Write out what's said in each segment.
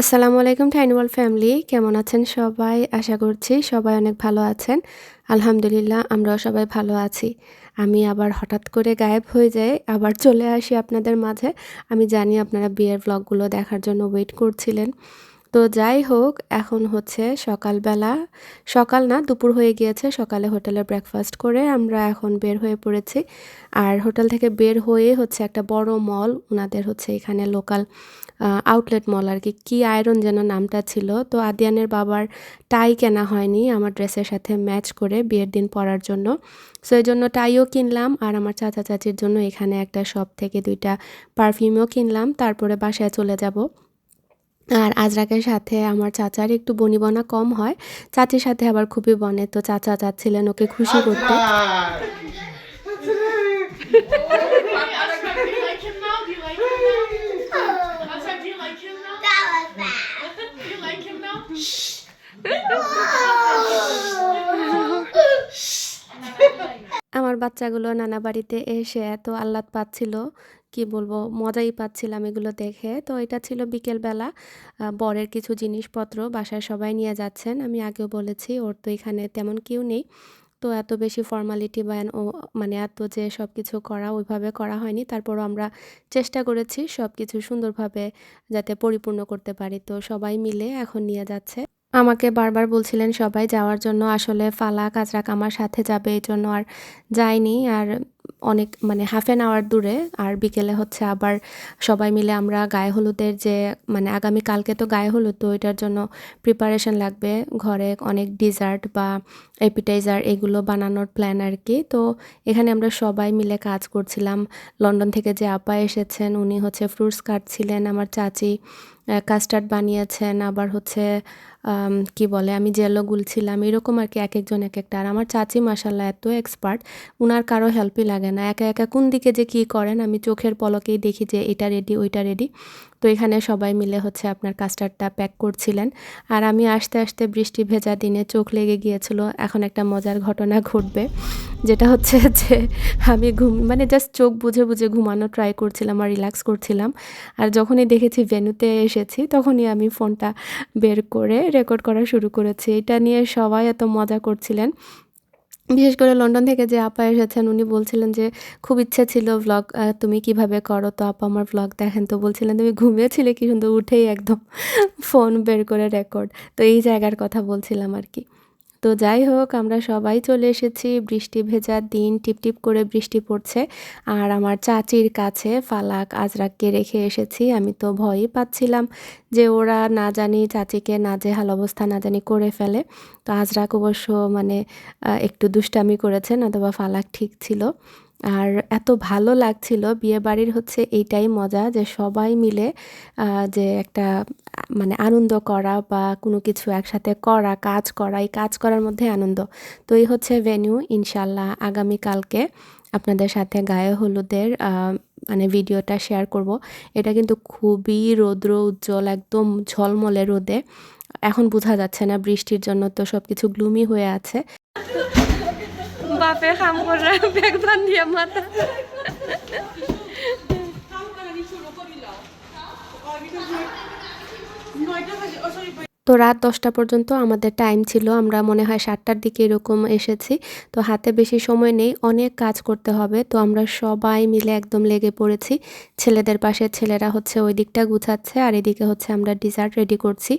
আসসালামু আলাইকুম টাইনওয়াল ফ্যামিলি কেমন আছেন সবাই? আশা করছি সবাই অনেক ভালো আছেন। আলহামদুলিল্লাহ, আমরাও সবাই ভালো আছি। আমি আবার হঠাৎ করে গায়েব হয়ে যাই, আবার চলে আসি আপনাদের মাঝে। আমি জানি আপনারা বিয়ের ব্লগগুলো দেখার জন্য ওয়েট করছিলেন। তো যাই হোক, এখন হচ্ছে সকালবেলা। সকাল না, দুপুর হয়ে গিয়েছে। সকালে হোটেলে ব্রেকফাস্ট করে আমরা এখন বের হয়ে পড়েছি। আর হোটেল থেকে বের হয়ে হচ্ছে একটা বড় মল ওনাদের হচ্ছে এখানে লোকাল আউটলেট মল আর কি। কী আয়রন যেন নামটা ছিল। তো আদিয়ানের বাবার টাই কেনা হয়নি, আমার ড্রেসের সাথে ম্যাচ করে বিয়ের দিন পরার জন্য। সো এই জন্য টাইও কিনলাম আর আমার চাচা চাচির জন্য এখানে একটা শপ থেকে দুইটা পারফিউমও কিনলাম। তারপরে বাসায় চলে যাব। আর আজরাকের সাথে আমার চাচার একটু বনিবনা কম হয় চাচির সাথে আবার খুবই বনে, তো চাচা চাচ্ছিলেন ওকে খুশি করতে? আমার বাচ্চাগুলো নানা বাড়িতে এসে এত আহ্লাদ পাচ্ছিল কি বলব, মজাই পাচ্ছিলাম এগুলো দেখে। তো এটা ছিল বিকেলবেলা বরের কিছু জিনিসপত্র বাসায় সবাই নিয়ে যাচ্ছেন। আমি আগেও বলেছি, ওর তো এখানে তেমন কেউ নেই। তো এত বেশি ফর্মালিটি বা ও মানে এত যে সব কিছু করা, ওইভাবে করা হয়নি। তারপরও আমরা চেষ্টা করেছি সব কিছু সুন্দরভাবে যাতে পরিপূর্ণ করতে পারি। তো সবাই মিলে এখন নিয়ে যাচ্ছে। আমাকে বারবার বলছিলেন সবাই, যাওয়ার জন্য আসলে ফালা আজরাক আমার সাথে যাবে, এই জন্য আর যায়নি আর অনেক মানে হাফ অ্যান আওয়ার দূরে, আর বিকেলে হচ্ছে আবার সবাই মিলে আমরা গায়ে হলুদের যে মানে আগামী কালকে তো গায়ে হলুদ, তো এটার জন্য প্রিপারেশন লাগবে। ঘরে অনেক ডিজার্ট বা অ্যাপিটাইজার এগুলো বানানোর প্ল্যান আর কি। তো এখানে আমরা সবাই মিলে কাজ করছিলাম। লন্ডন থেকে যে আপা এসেছেন, উনি হচ্ছে ফ্রুটস কাটছিলেন, আমার চাচি কাস্টার্ড বানিয়েছেন, আবার হচ্ছে কি বলে, আমি জেলো গুলছিলাম, এরকম আর কি এক একজন এক একটা। আর আমার চাচি মাসাল্লাহ এত এক্সপার্ট উনার কারও হেল্পই লাগে না। একা একা কোন দিকে যে কী করেন, আমি চোখের পলকেই দেখি যে এটা রেডি ওইটা রেডি তো এখানে সবাই মিলে হচ্ছে আপনার কাস্টার্ডটা প্যাক করছিলেন। আর আমি আস্তে আস্তে বৃষ্টি ভেজা দিনে চোখ লেগে গিয়েছিল। এখন একটা মজার ঘটনা ঘটবে, যেটা হচ্ছে যে আমি ঘুম মানে জাস্ট চোখ বুঝে বুঝে ঘুমানো ট্রাই করছিলাম আর রিল্যাক্স করছিলাম। আর যখনই দেখেছি ভেনুতে এসেছি, তখনই আমি ফোনটা বের করে রেকর্ড করা শুরু করেছি। এটা নিয়ে সবাই এত মজা করছিলেন। বিশেষ করে লন্ডন থেকে যে আপা এসেছেন, উনি বলছিলেন যে, খুব ইচ্ছে ছিল ভ্লগ তুমি কীভাবে করো? তো আপা আমার ভ্লগ দেখেন তো বলছিলেন, তুমি ঘুমিয়েছিলে কি সুন্দর উঠেই একদম ফোন বের করে রেকর্ড তো এই জায়গার কথা বলছিলাম আর কি। তো যাই হোক, আমরা সবাই চলে এসেছি। বৃষ্টি ভেজা দিন, টিপটিপ করে বৃষ্টি পড়ছে। আর আমার চাচির কাছে ফালাক আজরাককে রেখে এসেছি। আমি তো ভয়ই পাচ্ছিলাম যে ওরা না জানি চাচিকে নাজেহাল অবস্থা না জানি করে ফেলে। তো আজরাক অবশ্য মানে একটু দুষ্টামি করেছেন অথবা ফালাক ঠিক ছিল। আর এত ভালো লাগছিল বিয়ে বাড়ির হচ্ছে এইটাই মজা যে সবাই মিলে যে একটা মানে আনন্দ করা বা কোনো কিছু একসাথে করা কাজ করা এই কাজ করার মধ্যে আনন্দ। তো এই হচ্ছে ভেন্যু ইনশাল্লাহ আগামীকালকে আপনাদের সাথে গায়ে হলুদের মানে ভিডিওটা শেয়ার করব। এটা কিন্তু খুবই রৌদ্র উজ্জ্বল একদম ঝলমলে রোদে। এখন বোঝা যাচ্ছে না বৃষ্টির জন্য তো সব কিছু গ্লুমি হয়ে আছে। করে মাথা। No, I don't. Oh, sorry, but তো রাত দশটা পর্যন্ত আমাদের টাইম ছিল। আমরা মনে হয় সাতটার দিকে এরকম এসেছি। তো হাতে বেশি সময় নেই, অনেক কাজ করতে হবে। তো আমরা সবাই মিলে একদম লেগে পড়েছি। ছেলেদের পাশে ছেলেরা হচ্ছে ওই দিকটা গুছাচ্ছে আর এদিকে হচ্ছে আমরা ডিজার্ট রেডি করছি।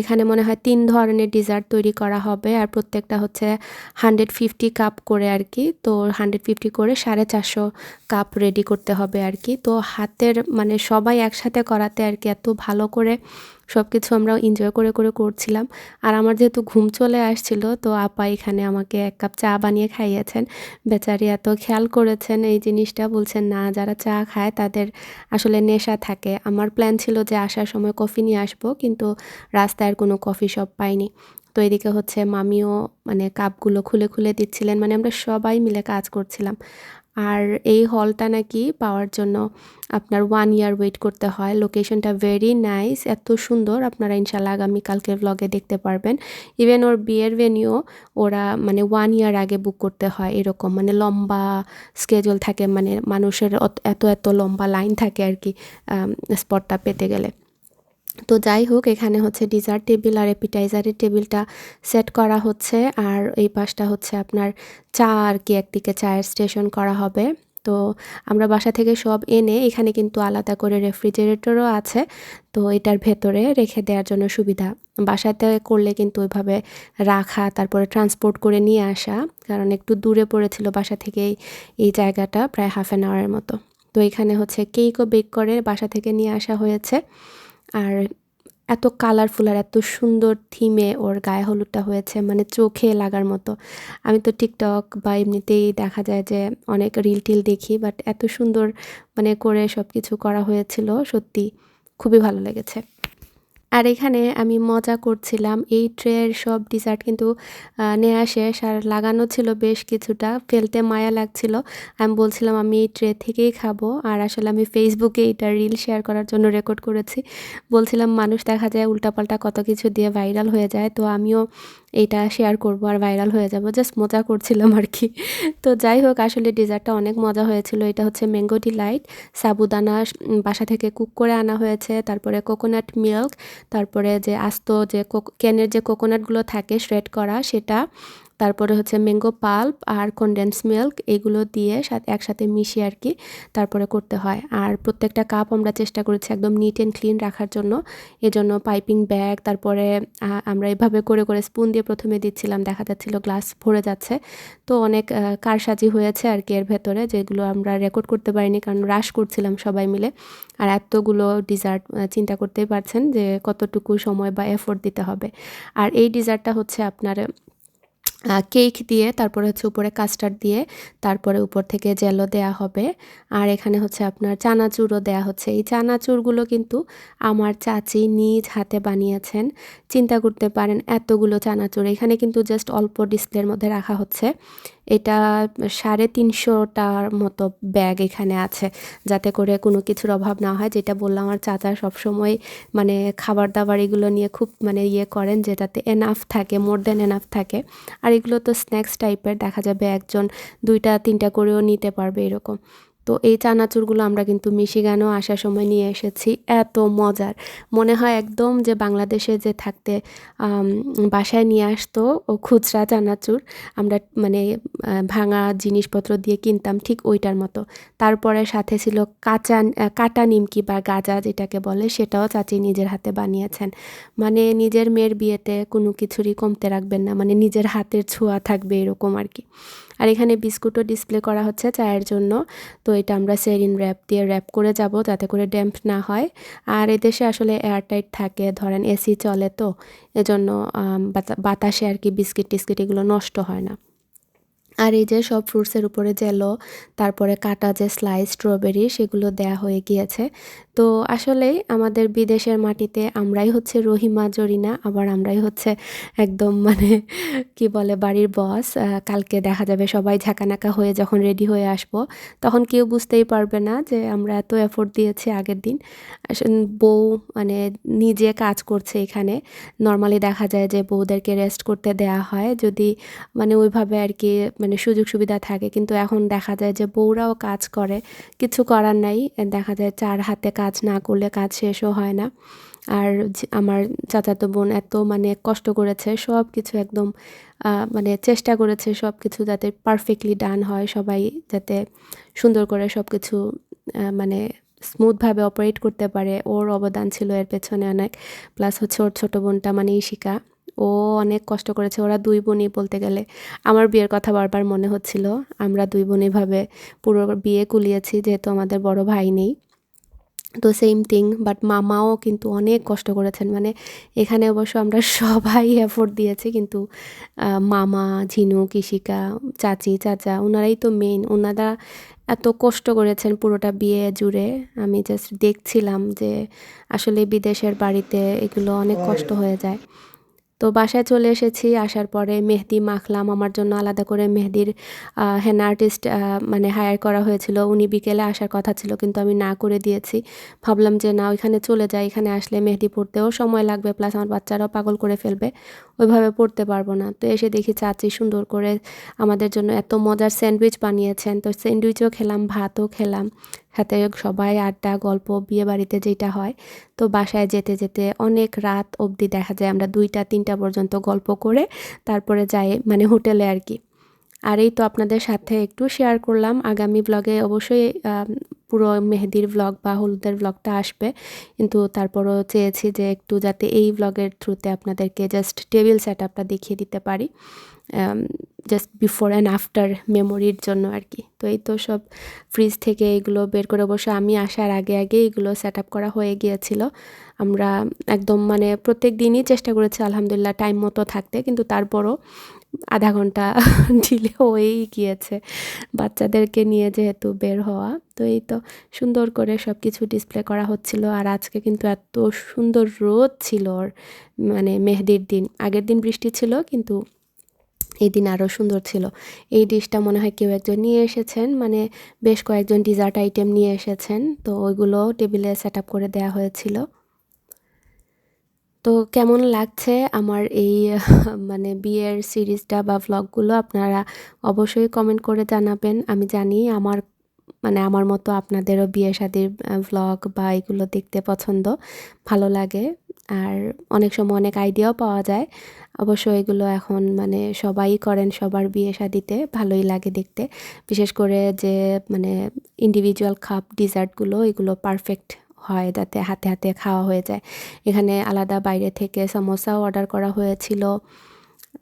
এখানে মনে হয় তিন ধরনের ডিজার্ট তৈরি করা হবে আর প্রত্যেকটা হচ্ছে হান্ড্রেড ফিফটি কাপ করে আর কি। তো হান্ড্রেড ফিফটি করে সাড়ে চারশো কাপ রেডি করতে হবে আর কি। তো হাতের মানে সবাই একসাথে করাতে আর কি এত ভালো করে সব কিছু আমরা এনজয় করে করে করছিলাম। আর আমার যেহেতু ঘুম চলে আসছিল, তো আপা এখানে আমাকে এক কাপ চা বানিয়ে খাইয়েছেন। বেচারি এত খেয়াল করেছেন, এই জিনিসটা বলছেন, না, যারা চা খায় তাদের আসলে নেশা থাকে। আমার প্ল্যান ছিল যে আসার সময় কফি নিয়ে আসব, কিন্তু রাস্তায় কোনো কফি শপ পাইনি। তো এদিকে হচ্ছে মামিও মানে কাপগুলো খুলে খুলে দিচ্ছিলেন। মানে আমরা সবাই মিলে কাজ করছিলাম। আর এই হলটা নাকি পাওয়ার জন্য আপনার ওয়ান ইয়ার ওয়েট করতে হয়। লোকেশনটা ভেরি নাইস এত সুন্দর। আপনারা ইনশাল্লাহ আগামীকালকের ব্লগে দেখতে পারবেন। ইভেন ওর বিয়ের ভেনিউ ওরা মানে ওয়ান ইয়ার আগে বুক করতে হয় এরকম। মানে লম্বা স্কেজুল থাকে মানে মানুষের এত এত লম্বা লাইন থাকে আর কি স্পটটা পেতে গেলে। তো যাই হোক, এখানে হচ্ছে ডিজার্ট টেবিল আর অ্যাপিটাইজারের টেবিলটা সেট করা হচ্ছে। আর এই পাশটা হচ্ছে আপনার চা আর কি, একদিকে চায়ের স্টেশন করা হবে। তো আমরা বাসা থেকে সব এনে এখানে কিন্তু আলাদা করে রেফ্রিজারেটরও আছে। তো এটার ভেতরে রেখে দেওয়ার জন্য সুবিধা। বাসাতে করলে কিন্তু ওইভাবে রাখা, তারপরে ট্রান্সপোর্ট করে নিয়ে আসা, কারণ একটু দূরে পড়েছিল বাসা থেকেই এই জায়গাটা, প্রায় হাফ অ্যান আওয়ারের মতো। তো এখানে হচ্ছে কেকও বেক করে বাসা থেকে নিয়ে আসা হয়েছে। আর এত কালারফুল আর এত সুন্দর থিমে ওর গায়ে হলুদটা হয়েছে মানে চোখে লাগার মতো। আমি তো টিকটক বা এমনিতেই দেখা যায় যে অনেক রিল টিল দেখি বাট এত সুন্দর মানে করে সব কিছু করা হয়েছিল, সত্যি খুবই ভালো লেগেছে। আর এখানে আমি মজা করছিলাম। এই ট্রের সব ডিজার্ট কিন্তু নেওয়া শেষ। আর লাগানো ছিল বেশ কিছুটা। ফেলতে মায়া লাগছিল। আমি বলছিলাম, আমি এই ট্রে থেকেই খাব। আর আসলে আমি ফেসবুকে এটা রিল শেয়ার করার জন্য রেকর্ড করেছি। বলছিলাম, মানুষ দেখা যায় উল্টাপাল্টা কত কিছু দিয়ে ভাইরাল হয়ে যায়। তো আমিও এটা শেয়ার করব আর ভাইরাল হয়ে যাব। জাস্ট মজা করছিলাম আর কি। তো যাই হোক, আসলে ডেজার্টটা অনেক মজা হয়েছিল। এটা হচ্ছে ম্যাঙ্গো ডিলাইট সাবুদানা বাসা থেকে কুক করে আনা হয়েছে। তারপরে কোকোনাট মিল্ক তারপরে যে আস্ত যে ক্যানের যে কোকোনাটগুলো থাকে শ্রেড করা সেটা তারপরে হচ্ছে ম্যাঙ্গো পাল্প আর কনডেন্স মিল্ক এগুলো দিয়ে সাথে একসাথে মিশিয়ে আর কি তারপরে করতে হয়। আর প্রত্যেকটা কাপ আমরা চেষ্টা করেছি একদম নিট অ্যান্ড ক্লিন রাখার জন্য। এজন্য পাইপিং ব্যাগ তারপরে আমরা এভাবে করে করে স্পুন দিয়ে প্রথমে দিচ্ছিলাম, দেখা যাচ্ছিল গ্লাস ভরে যাচ্ছে। তো অনেক কারসাজি হয়েছে আর কি এর ভেতরে, যেগুলো আমরা রেকর্ড করতে পারিনি, কারণ রাশ করছিলাম সবাই মিলে। আর এতগুলো ডিজার্ট চিন্তা করতেই পারছেন যে কতটুকু সময় বা এফোর্ট দিতে হবে। আর এই ডিজার্টটা হচ্ছে আপনার কেক দিয়ে, তারপরে হচ্ছে উপরে কাস্টার্ড দিয়ে, তারপরে উপর থেকে জেলো দেয়া হবে। আর এখানে হচ্ছে আপনার চানাচুরও দেয়া হচ্ছে। এই চানাচুরগুলো কিন্তু আমার চাচি নিজ হাতে বানিয়েছেন। চিন্তা করতে পারেন, এতগুলো চানাচুর। এখানে কিন্তু জাস্ট অল্প ডিসপ্লের মধ্যে রাখা হচ্ছে। এটা সাড়ে তিনশোটার মতো ব্যাগ এখানে আছে, যাতে করে কোনো কিছুর অভাব না হয়। যেটা বললাম, আমার চাচা সবসময় মানে খাবার দাবার এগুলো নিয়ে খুব মানে ইয়ে করেন, যেটাতে এনাফ থাকে মোর দেন এনাফ থাকে। আর এগুলো তো স্ন্যাক্স টাইপের দেখা যাবে একজন দুইটা, তিনটা করেও নিতে পারবে এরকম। তো এই চানাচুরগুলো আমরা কিন্তু মিশিগানও আসার সময় নিয়ে এসেছি। এত মজার। মনে হয় একদম যে বাংলাদেশে যে থাকতে বাসায় নিয়ে আসতো ও খুচরা চানাচুর, আমরা মানে ভাঙা জিনিসপত্র দিয়ে কিনতাম ঠিক ওইটার মতো। তারপরে সাথে ছিল কাঁচা কাটা নিমকি বা গাজা যেটাকে বলে, সেটাও চাচি নিজের হাতে বানিয়েছেন। মানে নিজের মেয়ের বিয়েতে কোনো কিছুরই কমতে রাখবেন না মানে নিজের হাতের ছোঁয়া থাকবে এরকম আর কি। আর এখানে বিস্কুটও ডিসপ্লে করা হচ্ছে চায়ের জন্য। তো এটা আমরা সেরিন র্যাপ দিয়ে র্যাপ করে যাব যাতে করে ড্যাম্প না হয়। আর এদেশে আসলে এয়ারটাইট থাকে, ধরেন এসি চলে তো, এজন্য বাতা- বাতাসে আর কি বিস্কিট টিস্কিট এগুলো নষ্ট হয় না। আর এই যে সব ফ্রুটসের উপরে জেলো তারপরে কাটা যে স্লাইস স্ট্রবেরি সেগুলো দেয়া হয়ে গিয়েছে। তো আসলে আমাদের বিদেশের মাটিতে আমরাই হচ্ছে রহিমা, জরিনা, আবার আমরাই হচ্ছে একদম মানে কি বলে, বাড়ির বস কালকে দেখা যাবে সবাই ঝাঁকানাকা হয়ে যখন রেডি হয়ে আসব, তখন কেউ বুঝতেই পারবে না যে আমরা এত এফোর্ট দিয়েছি আগের দিন। বউ মানে নিজে কাজ করছে এখানে। নর্মালি দেখা যায় যে বউদেরকে রেস্ট করতে দেয়া হয়। যদি মানে ওইভাবে আর কি মানে সুযোগ সুবিধা থাকে। কিন্তু এখন দেখা যায় যে বউরাও কাজ করে, কিছু করার নাই। দেখা যায় চার হাতে কাজ না করলে কাজ শেষও হয় না। আর আমার চাচাতো বোন এত মানে কষ্ট করেছে সব কিছু একদম মানে চেষ্টা করেছে সব কিছু যাতে পারফেক্টলি ডান হয়, সবাই যাতে সুন্দর করে সব কিছু মানে স্মুথভাবে অপারেট করতে পারে। ওর অবদান ছিল এর পেছনে অনেক। প্লাস হচ্ছে ওর ছোটো বোনটা মানে ইশিকা ও অনেক কষ্ট করেছে। ওরা দুই বোনই বলতে গেলে। আমার বিয়ের কথা বারবার মনে হচ্ছিল। আমরা দুই বোন এভাবে পুরো বিয়ে কুলিয়েছি, যেহেতু আমাদের বড় ভাই নেই। তো সেম থিং বাট মামাও কিন্তু অনেক কষ্ট করেছেন। মানে এখানে অবশ্য আমরা সবাই এফোর্ট দিয়েছি, কিন্তু মামা, ঝিনু, কৃষিকা, চাচি, চাচা, ওনারাই তো মেইন ওনারা এত কষ্ট করেছেন পুরোটা বিয়ে জুড়ে। আমি জাস্ট দেখছিলাম যে আসলে বিদেশের বাড়িতে এগুলো অনেক কষ্ট হয়ে যায়। তো বাসায় চলে এসেছি, আসার পরে মেহেদি মাখলাম। আমার জন্য আলাদা করে মেহেদির হেনা আর্টিস্ট মানে হায়ার করা হয়েছিল। উনি বিকেলে আসার কথা ছিল, কিন্তু আমি না করে দিয়েছি। ভাবলাম যে না, ওইখানে চলে যাই। এখানে আসলে মেহেদি পড়তেও সময় লাগবে প্লাস আমার বাচ্চারাও পাগল করে ফেলবে। ওইভাবে পড়তে পারব না। তো এসে দেখি চাচি সুন্দর করে আমাদের জন্য এত মজার স্যান্ডউইচ বানিয়েছেন। তো স্যান্ডউইচও খেলাম, ভাতও খেলাম। সাথে সবাই আড্ডা, গল্প, বিয়ে বাড়িতে যেটা হয়, তো বাসায় যেতে যেতে অনেক রাত অবধি দেখা যায় আমরা দুইটা, তিনটা পর্যন্ত গল্প করে তারপরে যাই মানে হোটেলে আর কি। আর এই তো আপনাদের সাথে একটু শেয়ার করলাম। আগামী ব্লগে অবশ্যই পুরো মেহেদির ব্লগ বা হলুদের ব্লগটা আসবে। কিন্তু তারপরও চেয়েছি যে একটু যাতে এই ব্লগের থ্রুতে আপনাদেরকে জাস্ট টেবিল সেট আপটা দেখিয়ে দিতে পারি। জাস্ট বিফোর অ্যান্ড আফটার মেমোরির জন্য আর কি। তো এই তো সব ফ্রিজ থেকে এগুলো বের করে অবশ্য আমি আসার আগে আগে এগুলো সেট আপ করা হয়ে গিয়েছিল। আমরা একদম মানে প্রত্যেক দিনই চেষ্টা করেছি, আলহামদুলিল্লাহ টাইম মতো থাকতে, কিন্তু তারপরও আধা ঘণ্টা ডিলে হয়েই গিয়েছে বাচ্চাদেরকে নিয়ে যেহেতু বের হওয়া। তো এই তো সুন্দর করে সব কিছু ডিসপ্লে করা হচ্ছিল আর আজকে কিন্তু এত সুন্দর রোদ ছিল ওর মানে মেহেদির দিন। আগের দিন বৃষ্টি ছিল, কিন্তু এই দিন আরও সুন্দর ছিল। এই ডিশটা মনে হয় কেউ একজন নিয়ে এসেছেন মানে বেশ কয়েকজন ডিজার্ট আইটেম নিয়ে এসেছেন, তো ওইগুলো টেবিলে সেট আপ করে দেওয়া হয়েছিল। তো কেমন লাগছে আমার এই মানে বিয়ের সিরিজটা বা ভ্লগগুলো আপনারা অবশ্যই কমেন্ট করে জানাবেন। আমি জানি আমার মানে আমার মতো আপনাদেরও বিয়ে শাদির ভ্লগ বা এগুলো দেখতে পছন্দ, ভালো লাগে। আর অনেক সময় অনেক আইডিয়াও পাওয়া যায়। অবশ্য এগুলো এখন মানে সবাই করেন, সবার বিয়ে শাদিতে ভালোই লাগে দেখতে। বিশেষ করে যে মানে ইন্ডিভিজুয়াল কাপ ডিজার্টগুলো এগুলো পারফেক্ট হয় যাতে হাতে হাতে খাওয়া হয়ে যায়। এখানে আলাদা বাইরে থেকে সমোসাও অর্ডার করা হয়েছিল।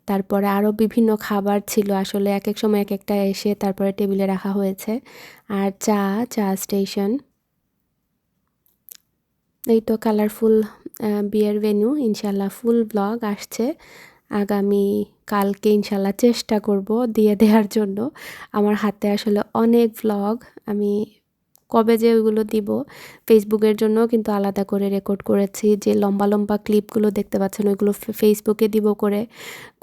তারপরে আরও বিভিন্ন খাবার ছিল। আসলে এক এক সময় এক একটা এসে তারপরে টেবিলে রাখা হয়েছে। আর চা চা স্টেশন এই তো কালারফুল বিয়ের ভেন্যু ইনশাল্লাহ ফুল ব্লগ আসছে। আগামী কালকে ইনশাল্লাহ চেষ্টা করব দিয়ে দেওয়ার জন্য। আমার হাতে আসলে অনেক ব্লগ আমি কবে যে ওইগুলো দিব ফেসবুকের জন্য কিন্তু আলাদা করে রেকর্ড করেছি। যে লম্বা লম্বা ক্লিপগুলো দেখতে পাচ্ছেন, ওইগুলো ফেসবুকে দিব করে,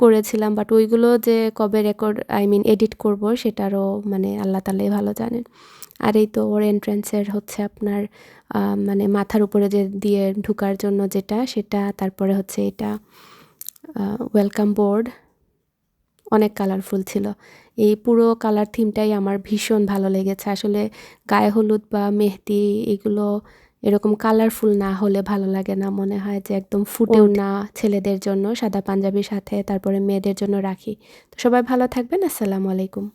করেছিলাম। বাট ওইগুলো যে কবে রেকর্ড আই মিন এডিট করব, সেটারও মানে আল্লাহ তালাই ভালো জানেন। আর এই তো ওর এন্ট্রান্সের হচ্ছে আপনার মানে মাথার উপরে যে দিয়ে ঢুকার জন্য যেটা সেটা তারপরে হচ্ছে এটা ওয়েলকাম বোর্ড অনেক কালারফুল ছিল। এই পুরো কালার থিমটাই আমার ভীষণ ভালো লেগেছে। আসলে গায়ে হলুদ বা মেহেদি এগুলো এরকম কালারফুল না হলে ভালো লাগে না মনে হয় যে একদম ফুটেও না ছেলেদের জন্য। সাদা পাঞ্জাবির সাথে তারপরে মেয়েদের জন্য রাখি। তো সবাই ভালো থাকবেন। আসসালামু আলাইকুম।